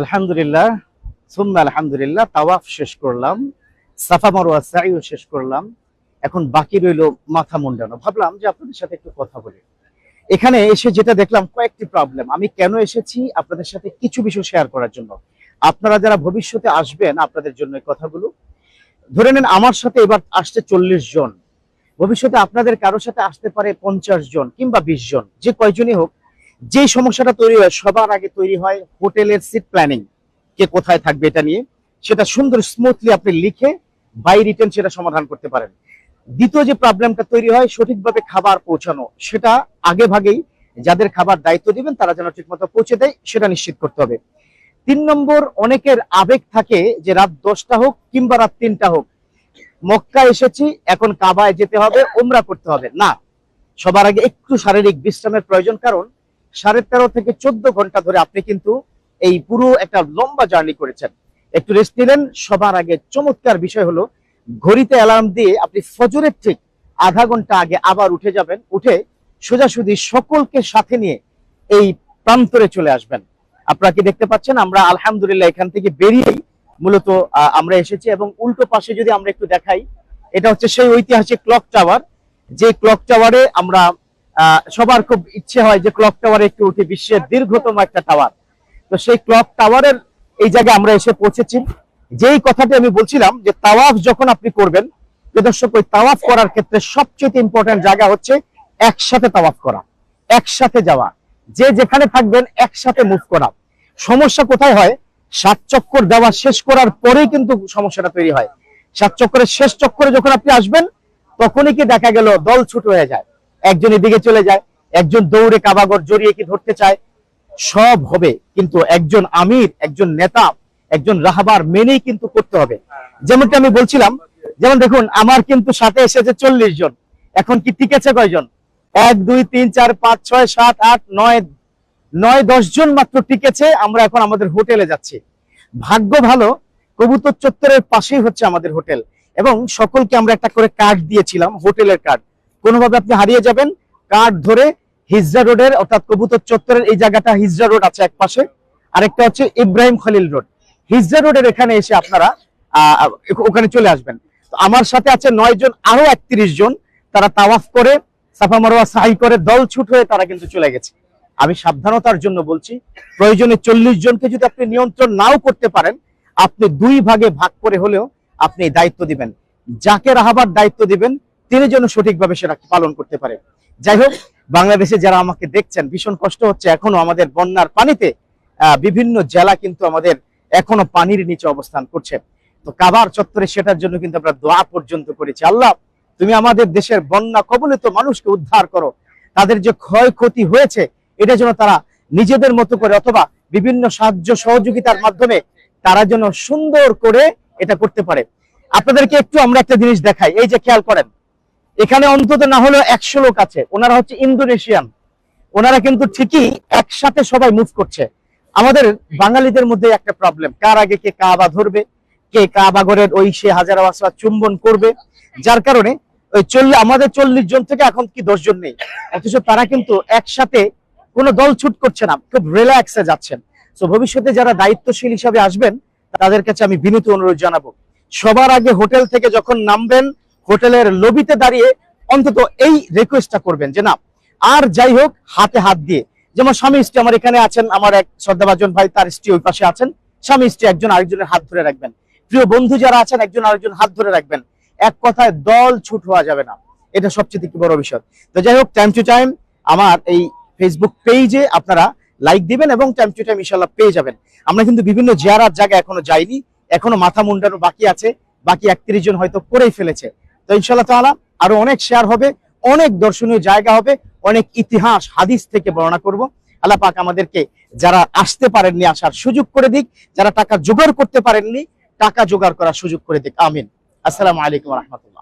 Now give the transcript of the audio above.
আলহামদুলিল্লাহ, সুম্মা আলহামদুলিল্লাহ, তাওয়াফ শেষ করলাম, সাফা মারোয়া সাইও শেষ করলাম, এখন বাকি রইল মাথা মুন্ডানো। ভাবলাম যে আপনাদের সাথে একটু কথা বলি। এখানে এসে যেটা দেখলাম, কয়েকটি প্রবলেম আমি কেন এসেছি, আপনাদের সাথে কিছু বিষয় শেয়ার করার জন্য। আপনারা যারা ভবিষ্যতে আসবেন, আপনাদের জন্য কথাগুলো। ধরে নেন, আমার সাথে এবার আসছে চল্লিশ জন। ভবিষ্যতে আপনাদের কারোর সাথে আসতে পারে পঞ্চাশ জন কিংবা বিশ জন। যে কয়জনই হোক যে সমস্যাটা তৈরি হয়, সবার আগে তৈরি হয় হোটেলের সিট প্ল্যানিং কে কোথায় থাকবে এটা নিয়ে। সেটা সুন্দর স্মুথলি আপনি লিখে বাই রিটেন সেটা সমাধান করতে পারেন। দ্বিতীয় যে প্রবলেমটা তৈরি হয়, সঠিকভাবে খাবার পৌঁছানো, সেটা আগে ভাগেই যাদের খাবার দায়িত্ব দিবেন, তারা যেন ঠিকমতো পৌঁছে দেয়, সেটা নিশ্চিত করতে হবে। তিন নম্বর, অনেকের আবেগ থাকে যে রাত দশটা হোক কিংবা রাত তিনটা হোক। মক্কা এসেছি, এখন কাবায় যেতে হবে ওমরা করতে হবে। না, সবার আগে একটু শারীরিক বিশ্রামের প্রয়োজন, কারণ সাড়ে তেরো থেকে চোদ্দ ঘণ্টা ধরে আপনি কিন্তু এই পুরো একটা লম্বা জার্নি করেছেন। একটু রেস্ট নিলেন, সবার আগে চমৎকার বিষয় হলো, ঘড়িতে অ্যালার্ম দিয়ে আপনি ফজরের ঠিক আধা ঘণ্টা আগে আবার উঠে যাবেন, উঠে সোজাসুজি সকলকে সাথে নিয়ে এই প্রান্তরে চলে আসবেন। আপনারা কি দেখতে পাচ্ছেন? আমরা আলহামদুলিল্লাহ এখান থেকে বেরিয়েই মূলত আমরা এসেছি এবং উল্টো পাশে যদি আমরা একটু দেখাই, এটা হচ্ছে সেই ঐতিহাসিক ক্লক টাওয়ার যে ক্লক টাওয়ারে আমরা সবার খুব ইচ্ছে হয় যে ক্লক টাওয়ারে একটু উঠে বিশ্বের দীর্ঘতম একটা টাওয়ার। তো সেই ক্লক টাওয়ারের এই জায়গায় আমরা এসে পৌঁছেছি। যেই কথাটি আমি বলছিলাম যে তাওয়াফ যখন আপনি করবেন দর্শক, ওই তাওয়াফ করার ক্ষেত্রে সবচেয়ে ইম্পর্টেন্ট জায়গা হচ্ছে একসাথে তাওয়াফ করা, একসাথে যাওয়া। যে যেখানে থাকবেন, একসাথে মুভ করা। সমস্যা কোথায় হয়? সাত চক্কর দেওয়া শেষ করার পরেই কিন্তু সমস্যাটা তৈরি হয়। সাত চক্করের শেষ চক্করে যখন আপনি আসবেন, তখনই কি দেখা গেল দল ছুট হয়ে যায়। একজন এদিকে চলে যায়, একজন দৌড়ে কাবাগর জড়িয়ে কি ধরতে চায়? সব হবে, কিন্তু একজন আমির, একজন নেতা, একজন রাহাবার মেনেই কিন্তু করতে হবে। যেমনটি আমি বলছিলাম, যেমন দেখুন, আমার কিন্তু সাথে এসেছে চল্লিশ জন। এখন কি টিকেছে কয়জন? এক, দুই, তিন, চার, পাঁচ, ছয়, সাত, আট, নয় নয়, দশ জন মাত্র টিকেছে আমরা এখন আমাদের হোটেলে যাচ্ছি। ভাগ্য ভালো, কবুতর চত্বরের পাশেই হচ্ছে আমাদের হোটেল। এবং সকলকে আমরা একটা করে কার্ড দিয়েছিলাম, হোটেলের কার্ড কোনোভাবে আপনি হারিয়ে যাবেন। কার্ড ধরে হিজরা রোডের, অর্থাৎ কবুতর চত্বরের এই জায়গাটা হিজরা রোড আছে এক পাশে। আরেকটা হচ্ছে ইব্রাহিম খলিল রোড। হিজরা রোডের এখানে এসে আপনারা ওখানে চলে আসবেন। আমার সাথে আছে নয় জন, আরও একত্রিশ জন। তারা তাওয়াফ করে, সাফা মারোয়া সাহি করে, দল ছুট হয়ে তারা কিন্তু চলে গেছে। আমি সাবধানতার জন্য বলছি, প্রয়োজনে চল্লিশ জনকে যদি আপনি নিয়ন্ত্রণ নাও করতে পারেন, আপনি দুই ভাগে ভাগ করে হলেও আপনি দায়িত্ব দিবেন। যাকে রাহাবার দায়িত্ব দিবেন তিনি যেন সঠিকভাবে সেটা পালন করতে পারে। যাই হোক, বাংলাদেশে যারা আমাকে দেখছেন, ভীষণ কষ্ট হচ্ছে এখনও আমাদের বন্যার পানিতে। বিভিন্ন জেলা কিন্তু আমাদের এখনও পানির নিচে অবস্থান করছে। তো কাবার চত্বরে সেটার জন্য কিন্তু আমরা দোয়া পর্যন্ত করেছি। আল্লাহ, তুমি আমাদের দেশের বন্যা কবলিত মানুষকে উদ্ধার করো। তাদের যে ক্ষয়ক্ষতি হয়েছে, এটা যেন তারা নিজেদের মতো করে অথবা বিভিন্ন সাহায্য সহযোগিতার মাধ্যমে তারা যেন সুন্দর করে এটা করতে পারে। আপনাদেরকে একটু আমরা একটা জিনিস দেখাই। এই যে খেয়াল করেন এখানে অন্তত না হলেও একশো লোক আছে। ওনারা হচ্ছে ইন্দোনেশিয়ান। ওনারা কিন্তু ঠিকই একসাথে সবাই মুভ করছে। আমাদের বাঙালিদের মধ্যে একটা প্রবলেম কার আগে কে কাবা ধরবে? কে কাবা কাবাগরের ওই সে হাজার আসরা চুম্বন করবে? যার কারণে ওই চল্লিশ আমাদের চল্লিশ জন থেকে এখন কি দশ জন নেই? অথচ তারা কিন্তু একসাথে কোনো দল ছুট করছে না। খুব রিল্যাক্সে যাচ্ছেন। তো ভবিষ্যতে যারা দায়িত্বশীল হিসাবে আসবেন, তাদের কাছে আমি বিনীত অনুরোধ জানাব। সবার আগে হোটেল থেকে যখন নামবেন হোটেলের লবিতে দাঁড়িয়ে অন্তত এই রিকোয়েস্টটা করবেন যে না, আর যাই হোক, হাতে হাত দিয়ে। যেমন স্বামী স্ত্রী আমার এখানে আছেন, আমার এক শ্রদ্ধাভাজন ভাই তার স্ত্রী ওই পাশে আছেন। স্বামী স্ত্রী একজন আরেকজনের হাত ধরে রাখবেন। প্রিয় বন্ধু যারা আছেন, একজন আরেকজন হাত ধরে রাখবেন। এক কথায় দল ছুট হওয়া যাবে না। এটা সবচেয়ে কি বড় বিষয়। তো যাই হোক টাইম টু টাইম আমার এই ফেসবুক পেজে আপনারা লাইক দিবেন এবং টাইম টু টাইম ইনশাল্লাহ পেয়ে যাবেন। আমরা কিন্তু বিভিন্ন জিয়ারাত জায়গা এখনও যাইনি। এখনও মাথা মুন্ডানো বাকি আছে। বাকি একত্রিশ জন হয়তো করেই ফেলেছে। তো ইনশাল্লাহ তালা আরও অনেক শেয়ার হবে, অনেক দর্শনীয় জায়গা হবে, অনেক ইতিহাস, হাদিস থেকে বর্ণনা করব। আল্লাহ পাক আমাদেরকে যারা আসতে পারেননি আসার সুযোগ করে দিক, যারা টাকা জোগাড় করতে পারেননি, টাকা জোগাড় করার সুযোগ করে দিক। আমিন। আসসালামু আলাইকুম রহমতুল্লাহ।